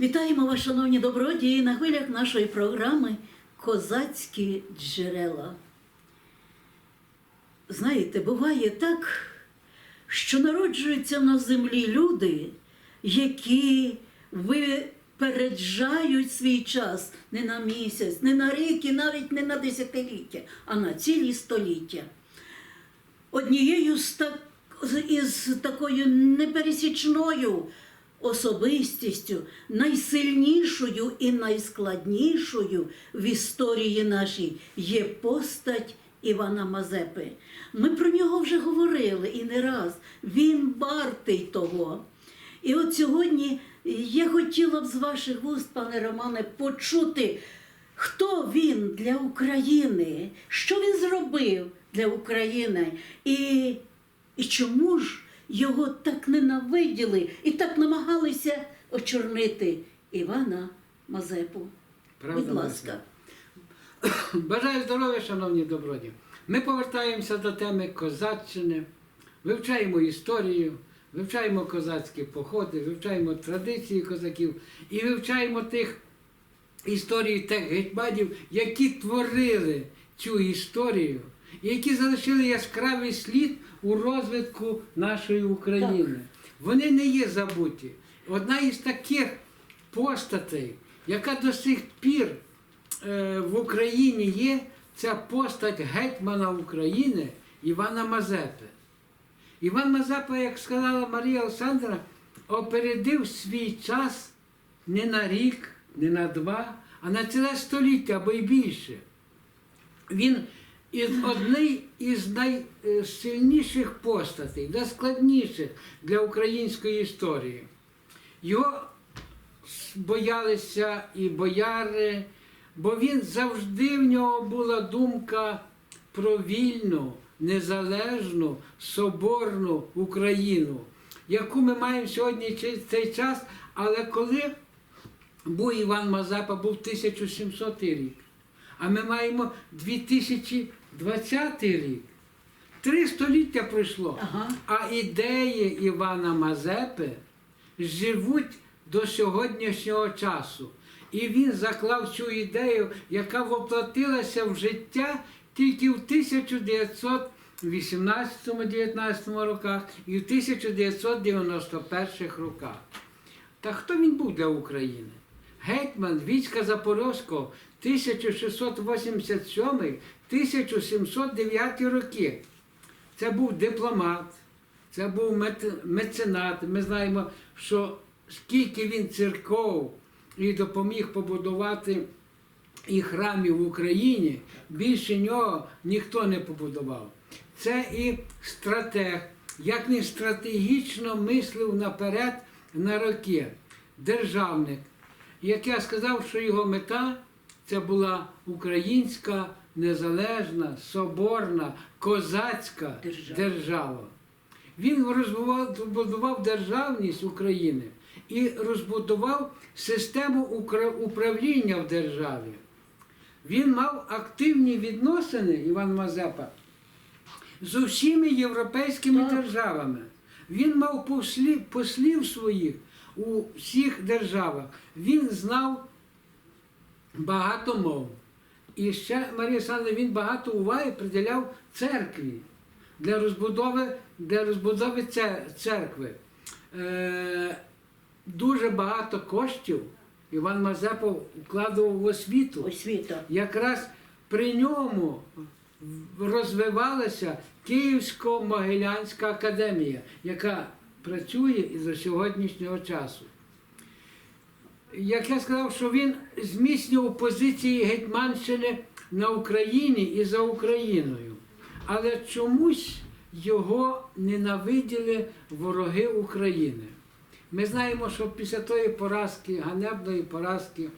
Вітаємо вас, шановні добродії, на хвилях нашої програми Козацькі джерела. Знаєте, буває так, що народжуються на землі люди, які випереджають свій час не на місяць, не на рік і навіть не на десятиліття, а на цілі століття. Однією з, так, із такою непересічною особистістю, найсильнішою і найскладнішою в історії нашій є постать Івана Мазепи. Ми про нього вже говорили і не раз. Він вартий того. І от сьогодні я хотіла б з ваших вуст, пане Романе, почути, хто він для України, що він зробив для України, і, і чому ж його так ненавиділи і так намагалися очорнити Івана Мазепу. Правда, Будь ласка. Бажаю здоров'я, шановні добродії. Ми повертаємося до теми козаччини, вивчаємо історію, вивчаємо козацькі походи, вивчаємо традиції козаків і вивчаємо тих історій тих гетьманів, які творили цю історію, які залишили яскравий слід у розвитку нашої України. Вони не є забуті. Одна із таких постатей, яка до сих пір е, в Україні є, це постать гетьмана України Івана Мазепи. Іван Мазепа, як сказала Марія Олександра, опередив свій час не на рік, не на два, а на ціле століття або й більше. Він із одний із найсильніших постатей, найскладніших для української історії. Його боялися і бояри, бо він завжди в нього була думка про вільну, незалежну, соборну Україну, яку ми маємо сьогодні цей час, але коли був Іван Мазепа, був 1700 рік, а ми маємо 2020 рік. Три століття пройшло. Ага. А ідеї Івана Мазепи живуть до сьогоднішнього часу. І він заклав цю ідею, яка воплотилася в життя тільки в 1918-19 роках і в 1991 роках. Та хто він був для України? Гетьман війська Запорозького 1687-1709 роки. Це був дипломат, це був меценат. Ми знаємо, що скільки він церков і допоміг побудувати і храмів в Україні, більше нього ніхто не побудував. Це і стратег, як він стратегічно мислив наперед на роки, державник. Як я сказав, що його мета це була українська незалежна, соборна, козацька Держава. держава. Він розбудував державність України і розбудував систему управління в державі. Він мав активні відносини, Іван Мазепа, з усіма європейськими Так. державами. Він мав послів, послів своїх у всіх державах. Він знав багато мов. І ще Марія Олександровна, він багато уваги приділяв церкві для розбудови, для розбудови церкви. Е, дуже багато коштів Іван Мазепа вкладував в освіту. Освіта. Якраз при ньому розвивалася Київсько-Могилянська академія, яка працює і до сьогоднішнього часу. Як я сказав, що він зміцнював позиції Гетьманщини на Україні і за Україною. Але чомусь його ненавиділи вороги України. Ми знаємо, що після тої поразки, ганебної поразки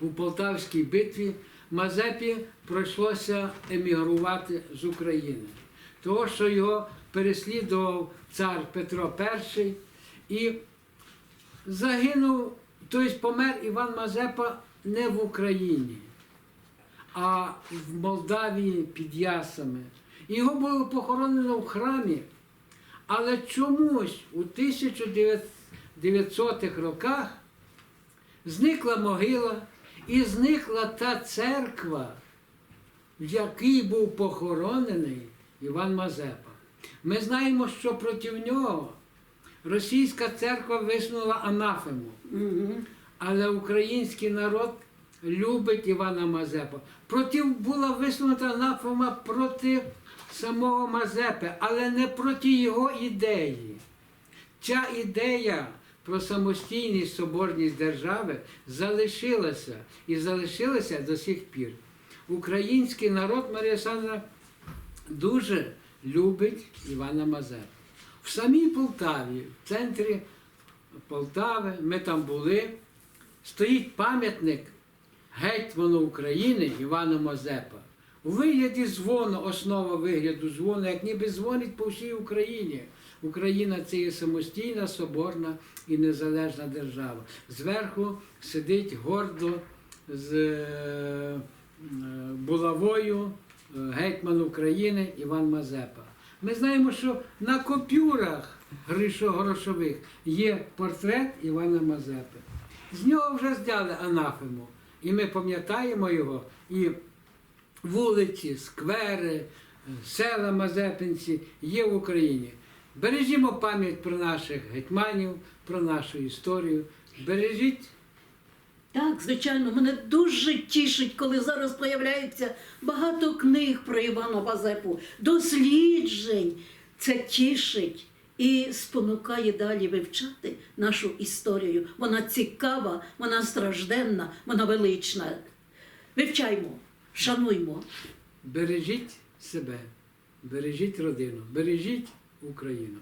у Полтавській битві Мазепі прийшлося емігрувати з України. Того, що його переслідував цар Петро І і загинув, тобто помер Іван Мазепа не в Україні, а в Молдавії під Ясами. Його було похоронено в храмі. Але чомусь у 1900-х роках зникла могила і зникла та церква, в якій був похоронений Іван Мазепа. Ми знаємо, що проти нього російська церква висунула анафему. Але український народ любить Івана Мазепа. Проти була висунута анафема проти самого Мазепи, але не проти його ідеї. Ця ідея про самостійність, соборність держави залишилася і залишилася до сих пір. Український народ Марія Олександровна, дуже любить Івана Мазепу. В самій Полтаві, в центрі Полтави, ми там були, стоїть пам'ятник гетьману України Івану Мазепа. У вигляді дзвону, основа вигляду дзвону, як ніби дзвонить по всій Україні. Україна це є самостійна, соборна і незалежна держава. Зверху сидить гордо з е, е, булавою е, гетьман України Іван Мазепа. Ми знаємо, що на купюрах гришо- грошових є портрет Івана Мазепи. З нього вже зняли анафему. І ми пам'ятаємо його і вулиці, сквери, села Мазепинці є в Україні. Бережімо пам'ять про наших гетьманів, про нашу історію. Бережіть Так, звичайно, мене дуже тішить, коли зараз появляється багато книг про Івана Мазепу, досліджень. Це тішить і спонукає далі вивчати нашу історію. Вона цікава, вона стражденна, вона велична. Вивчаймо, шануймо. бережіть себе, бережіть родину, бережіть Україну.